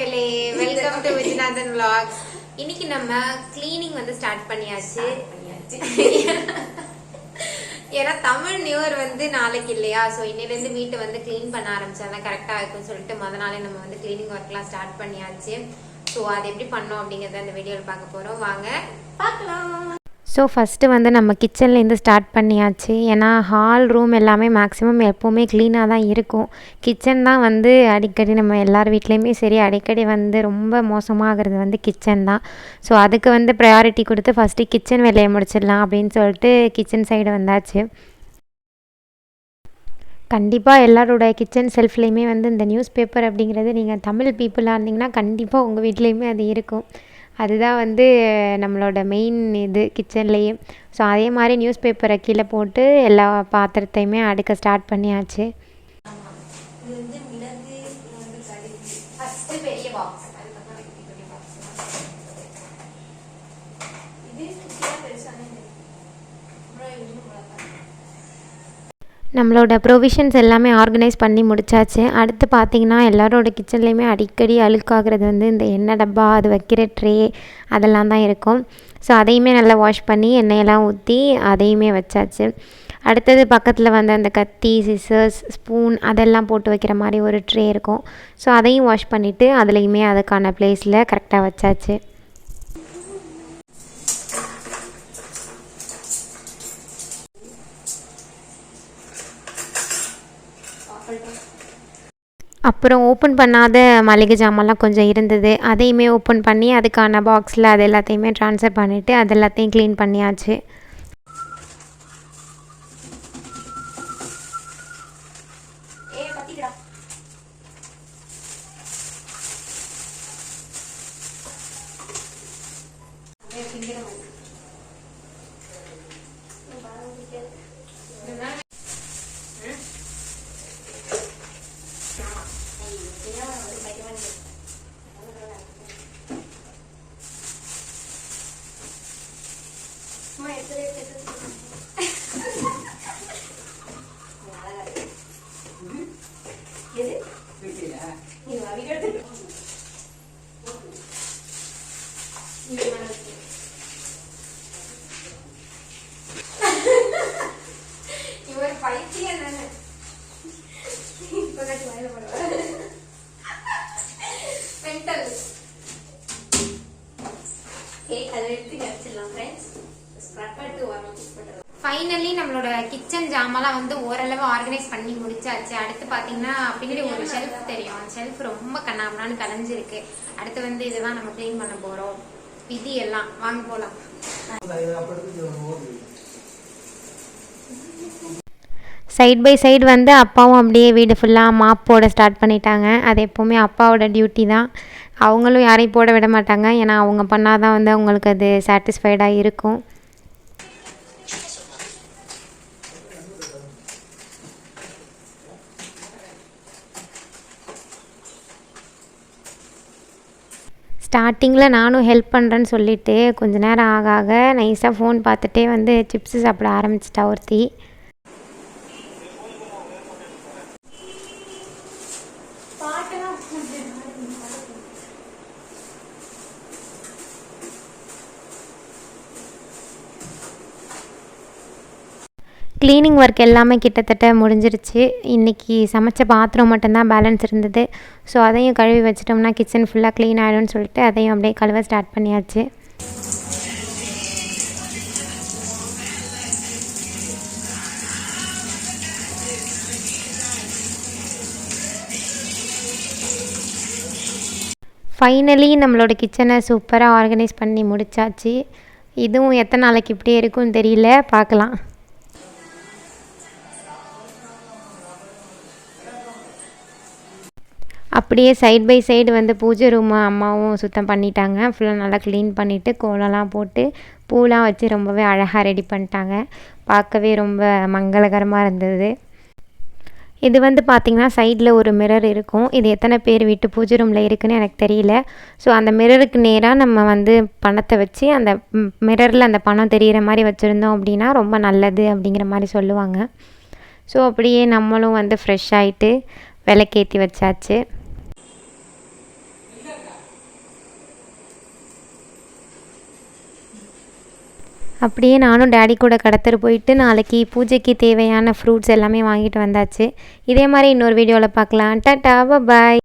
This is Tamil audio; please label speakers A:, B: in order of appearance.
A: மக்களே வெல்கம் டு விஜயநாதன் vlogs. இன்னைக்கு நம்ம க்ளீனிங் வந்து ஸ்டார்ட் பண்ணியாச்சு. ஏன்னா தமிழ் நியூ இயர் வந்து நாளைக்கு இல்லையா? ஸோ இன்னிலேருந்து வீட்டை வந்து க்ளீன் பண்ண ஆரம்பிச்சாதான் கரெக்டாக இருக்கும்னு சொல்லிட்டு முத நாளே நம்ம வந்து க்ளீனிங் ஒர்க்லாம் ஸ்டார்ட் பண்ணியாச்சு. ஸோ அது எப்படி பண்ணோம் அப்படிங்கிறத இந்த வீடியோவில் பார்க்க போகிறோம் வாங்க பார்க்கலாம்.
B: ஸோ ஃபஸ்ட்டு வந்து நம்ம கிச்சன்லேருந்து ஸ்டார்ட் பண்ணியாச்சு. ஏன்னா ஹால் ரூம் எல்லாமே மேக்ஸிமம் எப்போவுமே க்ளீனாக தான் இருக்கும். கிச்சன் தான் வந்து அடிக்கடி நம்ம எல்லார் வீட்லேயுமே சரி அடிக்கடி வந்து ரொம்ப மோசமாகிறது வந்து கிச்சன் தான். ஸோ அதுக்கு வந்து ப்ரையாரிட்டி கொடுத்து ஃபஸ்ட்டு கிச்சன் வேலையை முடிச்சிடலாம் அப்படின்னு சொல்லிட்டு கிச்சன் சைடு வந்தாச்சு. கண்டிப்பாக எல்லாரோட கிச்சன் செல்ஃப்லேயுமே வந்து இந்த நியூஸ் பேப்பர் அப்படிங்கிறது நீங்கள் தமிழ் பீப்புளாக இருந்தீங்கன்னா கண்டிப்பாக உங்கள் வீட்லேயுமே அது இருக்கும். அதுதான் வந்து நம்மளோட மெயின் இது கிச்சன்லேயே ஸோ அதே மாதிரி நியூஸ் பேப்பரை கீழே போட்டு எல்லா பாத்திரத்தையுமே அடுக்க ஸ்டார்ட் பண்ணியாச்சு.
A: பெரிய பாக்ஸ்
B: நம்மளோட ப்ரொவிஷன்ஸ் எல்லாமே ஆர்கனைஸ் பண்ணி முடிச்சாச்சு. அடுத்து பார்த்தீங்கன்னா எல்லாரோட கிச்சன்லேயுமே அடிக்கடி அழுக்காகிறது வந்து இந்த எண்ணெய் டப்பா அது வைக்கிற ட்ரே அதெல்லாம் தான் இருக்கும். ஸோ அதையுமே நல்லா வாஷ் பண்ணி எண்ணெயெல்லாம் ஊற்றி அதையுமே வச்சாச்சு. அடுத்தது பக்கத்தில் வந்து அந்த கத்தி சிசர்ஸ் ஸ்பூன் அதெல்லாம் போட்டு வைக்கிற மாதிரி ஒரு ட்ரே இருக்கும். ஸோ அதையும் வாஷ் பண்ணிவிட்டு அதுலேயுமே அதுக்கான ப்ளேஸில் கரெக்டாக வச்சாச்சு. அப்புறம் ஓப்பன் பண்ணாத மளிகை ஜாமான்லாம் கொஞ்சம் இருந்தது. அதையுமே ஓப்பன் பண்ணி அதுக்கான பாக்ஸில் அது எல்லாத்தையுமே ட்ரான்ஸ்ஃபர் பண்ணிவிட்டு அது எல்லாத்தையும் க்ளீன் பண்ணியாச்சு.
A: மென்டல் கேக் அதை எடுத்து கடிச்சிடலாம் ஃப்ரெண்ட்ஸ் ஸ்க்ரப்பர் டு ஃபைனலி நம்மளோட கிச்சன் ஜாமான்லாம் வந்து ஓரளவு ஆர்கனைஸ் பண்ணி முடிச்சாச்சு. அடுத்து பாத்தீங்கன்னா பின்னாடி ஒரு ஷெல்ஃப் தெரியும். அந்த ஷெல்ஃப் ரொம்ப கண்ணாமனான்னு கலைஞ்சிருக்கு. அடுத்து வந்து இதுதான் நம்ம க்ளீன் பண்ண போறோம். விதி எல்லாம். வாங்க போலாம்.
B: சைட் பை சைடு வந்து அப்பாவும் அப்படியே வீடு ஃபுல்லாக மாப் போட ஸ்டார்ட் பண்ணிட்டாங்க. அது எப்போவுமே அப்பாவோட டியூட்டி தான். அவங்களும் யாரையும் போட விட மாட்டாங்க. ஏன்னா அவங்க பண்ணால் தான் வந்து அவங்களுக்கு அது சாட்டிஸ்ஃபைடாக இருக்கும். ஸ்டார்டிங்கில் நானும் ஹெல்ப் பண்ணுறேன்னு சொல்லிட்டு கொஞ்ச நேரம் ஆக ஆக நைஸாக ஃபோன் பார்த்துட்டே வந்து சிப்ஸு சாப்பிட ஆரம்பிச்சிட்டா ஒருத்தி. க்ளீனிங் ஒர்க் எல்லாமே கிட்டத்தட்ட முடிஞ்சிருச்சு. இன்றைக்கி சமைச்ச பாத்திரம் மட்டும்தான் பேலன்ஸ் இருந்தது. ஸோ அதையும் கழுவி வச்சிட்டோம்னா கிச்சன் ஃபுல்லாக க்ளீன் ஆகிடும்னு சொல்லிட்டு அதையும் அப்படியே கழுவ ஸ்டார்ட் பண்ணியாச்சு. ஃபைனலி நம்மளோட கிச்சனை சூப்பராக ஆர்கனைஸ் பண்ணி முடிச்சாச்சு. இதுவும் எத்தனை நாளைக்கு இப்படியே இருக்கும்னு தெரியல. பார்க்கலாம். அப்படியே சைட் பை சைடு வந்து பூஜை ரூம் அம்மாவும் சுத்தம் பண்ணிட்டாங்க. ஃபுல்லாக நல்லா க்ளீன் பண்ணிவிட்டு கோலம்லாம் போட்டு பூலாம் வச்சு ரொம்பவே அழகாக ரெடி பண்ணிட்டாங்க. பார்க்கவே ரொம்ப மங்களகரமாக இருந்தது. இது வந்து பார்த்திங்கன்னா சைடில் ஒரு மிரர் இருக்கும். இது எத்தனை பேர் வீட்டு பூஜை ரூமில் இருக்குன்னு எனக்கு தெரியல. ஸோ அந்த மிரருக்கு நேராக நம்ம வந்து பணத்தை வச்சு அந்த மிரரில் அந்த பணம் தெரிகிற மாதிரி வச்சுருந்தோம் அப்படின்னா ரொம்ப நல்லது அப்படிங்கிற மாதிரி சொல்லுவாங்க. ஸோ அப்படியே நம்மளும் வந்து ஃப்ரெஷ் ஆகிட்டு விளக்கேற்றி வச்சாச்சு. அப்படியே நானும் டேடி கூட கடத்தர் போயிட்டு நாளைக்கு பூஜைக்கு தேவையான ஃப்ரூட்ஸ் எல்லாமே வாங்கிட்டு வந்தாச்சு. இதே மாதிரி இன்னொரு வீடியோவில் பார்க்கலாம். டாட்டா பாய்